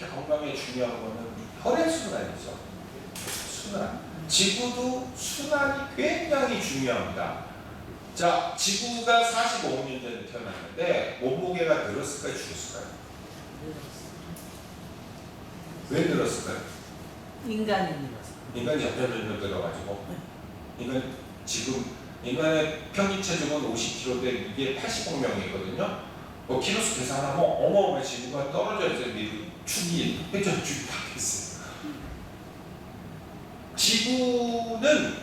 건강에 중요한 거는 혈액 순환이죠. 순환. 지구도 순환이 굉장히 중요합니다. 자, 지구가 45억 년 전에 태어났는데 몸무게가 늘었을까요, 줄었을까요? 왜 늘었을까요? 인간이 늘었어. 인간이 전자전자 들어가지고 인간 지금 인간의 평균 체중은 50kg인데 이게 80억 명이거든요. 뭐 키로수 계산하면 어마어마한 지구가 떨어져 있어요. 미 축이 회전 축이 바뀌었어요. 지구는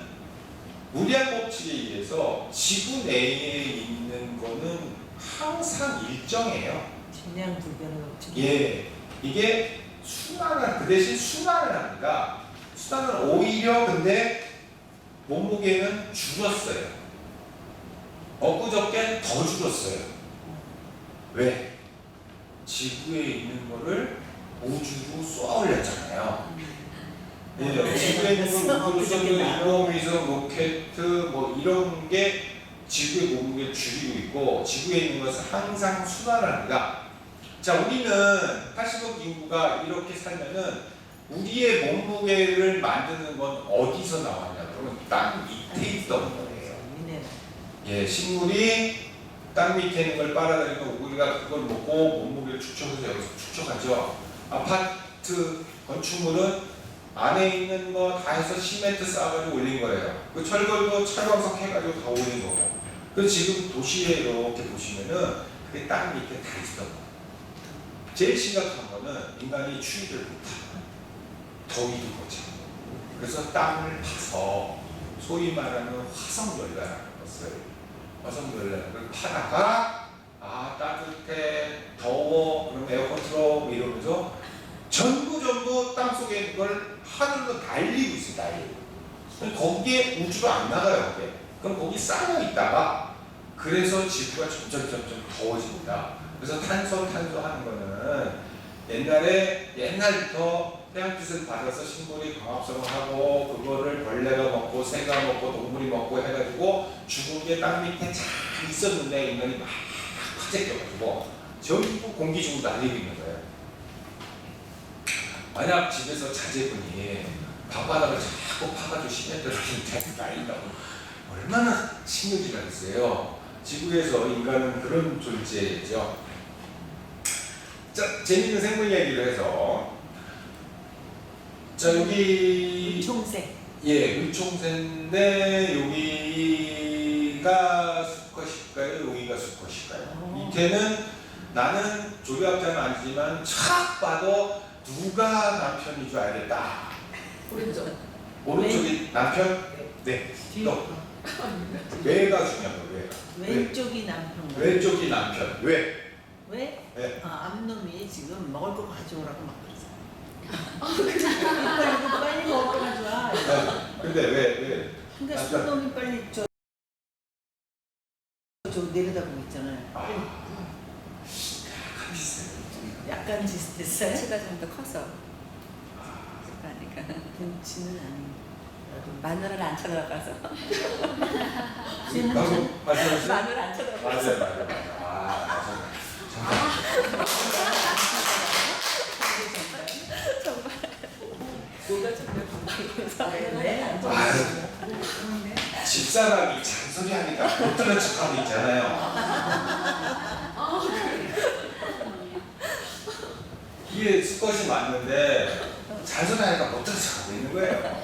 무리한 법칙에 의해서 지구 내에 있는 거는 항상 일정해요. 그냥 불변은 없지. 예, 이게 순환을 그 대신 순환을 합니다. 순환은 오히려 근데 몸무게는 줄었어요. 엊그저께 더 줄었어요. 왜? 지구에 있는 거를 우주로 쏘아 올렸잖아요. 예, 지구에 있는 쏘는 인공위성, 로켓, 뭐 이런 게 지구의 몸무게를 줄이고 있고 지구에 있는 것은 항상 순환을 합니다. 자, 우리는 80억 인구가 이렇게 살면은 우리의 몸무게를 만드는 건 어디서 나왔냐? 그러면 땅 밑에 있던 거예요. 예, 식물이 땅 밑에 있는 걸 빨아들이고 우리가 그걸 먹고 몸무게를 축적해서 여기서 축적하죠. 아파트 건축물은 안에 있는 거 다 해서 시멘트 쌓아가지고 올린 거예요. 그 철골도 철광석 해가지고 다 올린 거고. 그 지금 도시에 이렇게 보시면은 그게 땅 밑에 다 있었던 거예요. 제일 심각한 거는 인간이 추위를 못하는 더위도 거죠. 그래서 땅을 파서 소위 말하는 화성열라라는 것을 화성열라는 걸 파다가 아 따뜻해 더워 그럼 에어컨 틀어 전부 땅 속에 있는 걸 하늘로 날리고 있어요 날리고. 그럼 거기에 우주로 안 나가요 그게 그럼 거기 쌓여 있다가 그래서 지구가 점점 점점 더워집니다. 그래서 탄소 탄소 하는 거는 옛날에 옛날부터 태양빛을 받아서 식물이 광합성을 하고 그거를 벌레가 먹고 새가 먹고 동물이 먹고 해가지고 죽은 게 땅 밑에 잘 있었는데 인간이 막 파재껴가지고 전부 공기 중으로 날리고 있는 거예요. 만약 집에서 자제분이 방바닥을 자꾸 파가지고 시멘트를 날린다고 얼마나 신경질 나겠어요. 지구에서 인간은 그런 존재죠. 자, 재밌는 생물 얘기를 해서 자 여기 총색. 예 물총새인데 여기가 수컷일까요? 여기가 수컷일까요? 어. 밑에는 나는 조류학자는 아니지만 착 봐도 누가 남편인 줄 알겠다. 오른쪽. 오른쪽이 남편? 네. 뒤. 또 왜가 중요한 거예요. 왜가. 왼쪽이 남편. 왜? 왼쪽이 남편. 왜? 왜? 왜? 아, 앞놈이 지금 먹을 거 가져오라고 막 그러잖아. 빨리 이거 빨리 먹을 거 가져와. 네. 근데 왜? 왜? 근데 남편. 손놈이 빨리 저, 저 내려다보고 있잖아요. 아, 비슷해요. 약간 비슷했어요? 치가 좀 더 커서. 그러니까 분치는 아니고. 마늘을 안 쳐들어가서. 쟤는 방금 말씀하신 마늘 안 쳐들어가서. 맞아요, 맞아요, 맞아요. 아, 정말. 뭐가. 네. 아유, 집사람이 잔소리 하니까 못 들은 척하고 있잖아요. 이게 수컷이 맞는데 잔소리하니까 못 척하고 있는 거예요.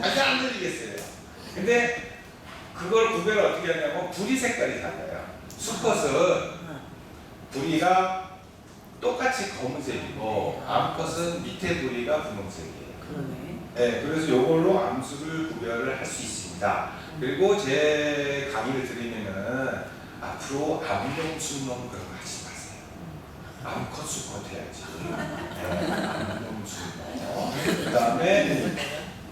아직 안 들리겠어요. 근데 그걸 구별을 어떻게 하냐면 부리 색깔이 달라요. 수컷은 어. 부리가 똑같이 검은색이고 암컷은 밑에 부리가 분홍색이에요. 그러네. 네, 그래서 이걸로 암수를 구별을 할 수 있습니다. 그리고 제 강의를 들으면은 앞으로 암동순놈 그런 거 하지 마세요. 암컷 수컷 해야지. 네, 암동순놈. 그 다음에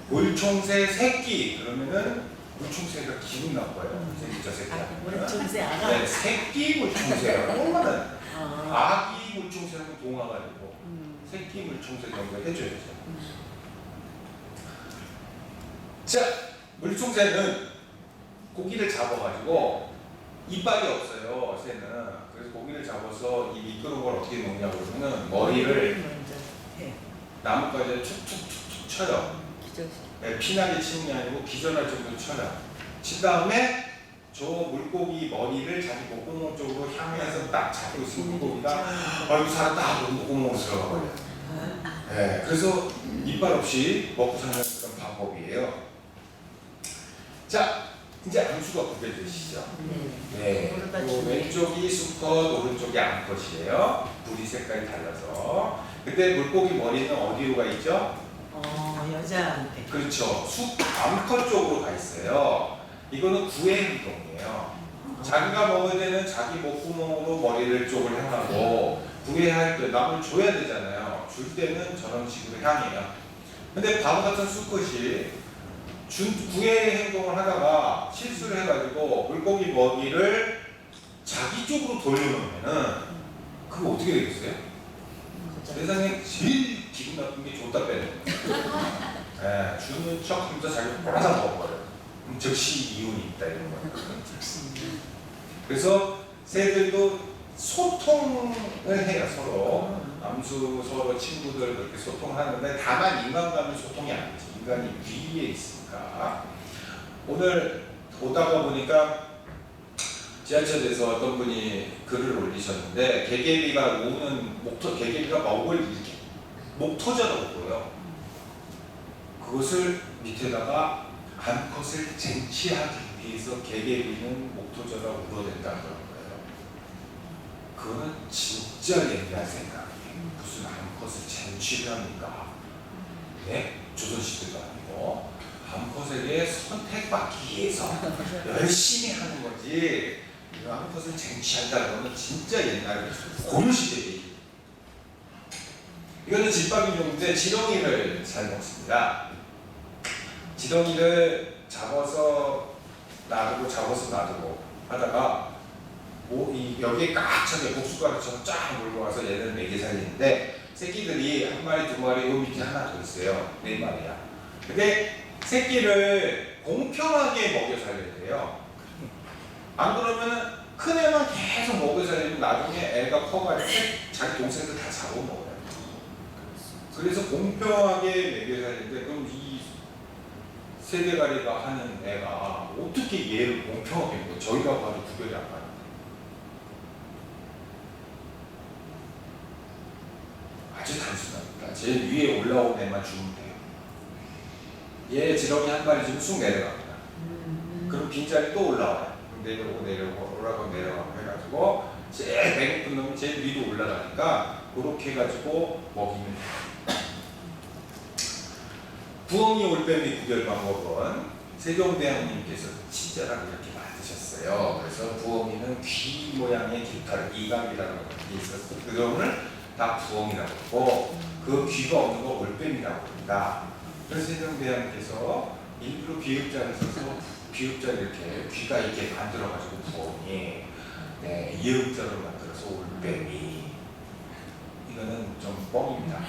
물총새 새끼 그러면은 물총새가 기분 나빠요. 새끼 저 새끼. 아. 물총새 아가? 네, 새끼 물총새가 얼마나 어. 아기 물총새는 동화가 되고 음. 새끼 물총새 정도 해줘야죠. 음. 자, 물총새는 고기를 잡아가지고 이빨이 없어요, 새는. 그래서 고기를 잡아서 이 미끄러운 걸 어떻게 먹냐고 그러면은 머리를 먼저 나뭇가지를 툭툭툭툭 쳐요. 네, 피나게 치는 게 아니고 기절할 정도로 쳐요. 친 다음에 저 물고기 머리를 자기 목구멍 쪽으로 향해서 딱 잡고 있으면 물고기가 아이고 살았다 하고 목구멍으로 들어가 버려요. 네, 그래서 이빨 없이 먹고 사는 그런 방법이에요. 자, 이제 암수가 구별되시죠? 네. 주네. 왼쪽이 수컷, 오른쪽이 암컷이에요. 부리 색깔이 달라서. 근데 물고기 머리는 어디로 가 있죠? 어 여자한테. 그렇죠. 수 암컷 쪽으로 가 있어요. 이거는 구애 행동이에요. 자기가 먹을 때는 자기 목구멍으로 머리를 쪽을 향하고 구애할 때 남을 줘야 되잖아요. 줄 때는 저런 식으로 향해요. 근데 바보 같은 수컷이 준 구애 행동을 하다가 실수를 해가지고 물고기 먹이를 자기 쪽으로 돌려놓으면은 그거 어떻게 되겠어요? 세상에 제일 기분 나쁜 게 줬다 빼는. 예, 주는 척 하면서 자기가 꼬라서 먹어버려요. 그럼 즉시 이혼이 있다 이런 거예요. 그래서 새들도 소통을 해요 서로 암수 서로 친구들 그렇게 소통하는데 다만 인간과는 소통이 아니지 인간이 위에 있으니까 오늘 오다가 보니까 지하철에서 어떤 분이 글을 올리셨는데 개개비가 우는 목터 개개비가 먹을 이렇게 목 터져라고 보여 그것을 밑에다가 암컷을 쟁취하기 위해서 개개비는 목토저라 울어댄다는 거예요. 그거는 진짜 옛날 생각이에요. 무슨 암컷을 쟁취를 합니까? 네? 조선시대도 아니고 암컷에게 선택받기 위해서 열심히 하는 거지 이 암컷을 쟁취한다는 거는 진짜 옛날 고려시대 얘기 이거는 집밥인용인데 지렁이를 잘 먹습니다. 지렁이를 잡아서 놔두고 잡아서 놔두고 하다가 뭐 이 여기에 깍차게 복숭아처럼 쫙 몰고 와서 얘네를 먹여 살리는데 새끼들이 한 마리 두 마리 요 밑에 하나 더 있어요. 네 마리야. 근데 새끼를 공평하게 먹여 살려야 돼요 안 그러면 큰 애만 계속 먹여 살리면 나중에 애가 커가지고 자기 동생들 다 잡아먹어요 그래서 공평하게 먹여 살리는데 그럼 이 세대가리가 하는 애가 어떻게 얘를 공평하게 먹어? 저희가 봐도 구별이 안 가요. 아주 단순합니다. 제일 위에 올라온 애만 주면 돼요. 얘 지렁이 한 마리 주면 쑥 내려갑니다. 그럼 빈자리 또 올라와요. 내려오고 내려오고 올라가고 내려가고 해가지고 제일 배고픈 놈이 제일 위로 올라가니까 그렇게 해가지고 먹이면 돼요. 부엉이 올빼미 구별 방법은 세종대왕님께서 친절하게 이렇게 만드셨어요. 그래서 부엉이는 귀 모양의 깃털, 이감이라는 게 있었어. 그 점을 다 부엉이라고 하고 그 귀가 없는 거 올빼미라고 합니다. 그래서 세종대왕께서 일부러 비읍자를 써서 비읍자를 이렇게 귀가 이렇게 만들어가지고 부엉이, 네, 이음자로 만들어서 올빼미. 이거는 좀 뻥입니다.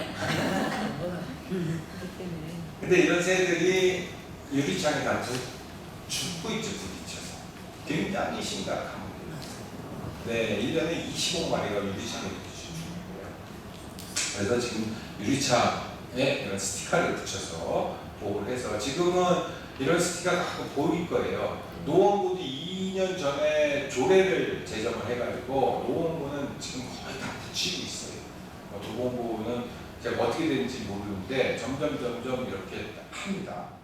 근데 이런 새들이 유리창에 다 부, 죽고 있죠, 부딪혀서. 굉장히 심각한 문제예요. 네, 1년에 25마리가 유리창에 부딪혀 죽는 거예요. 그래서 지금 유리창에 이런 스티커를 붙여서 보호를 해서 지금은 이런 스티커가 가끔 보일 거예요. 노원구도 2년 전에 조례를 제정을 해가지고 노원구는 지금 거의 다 붙이고 있어요. 어, 노원구는 제가 어떻게 되는지 모르는데 점점 점점 이렇게 합니다.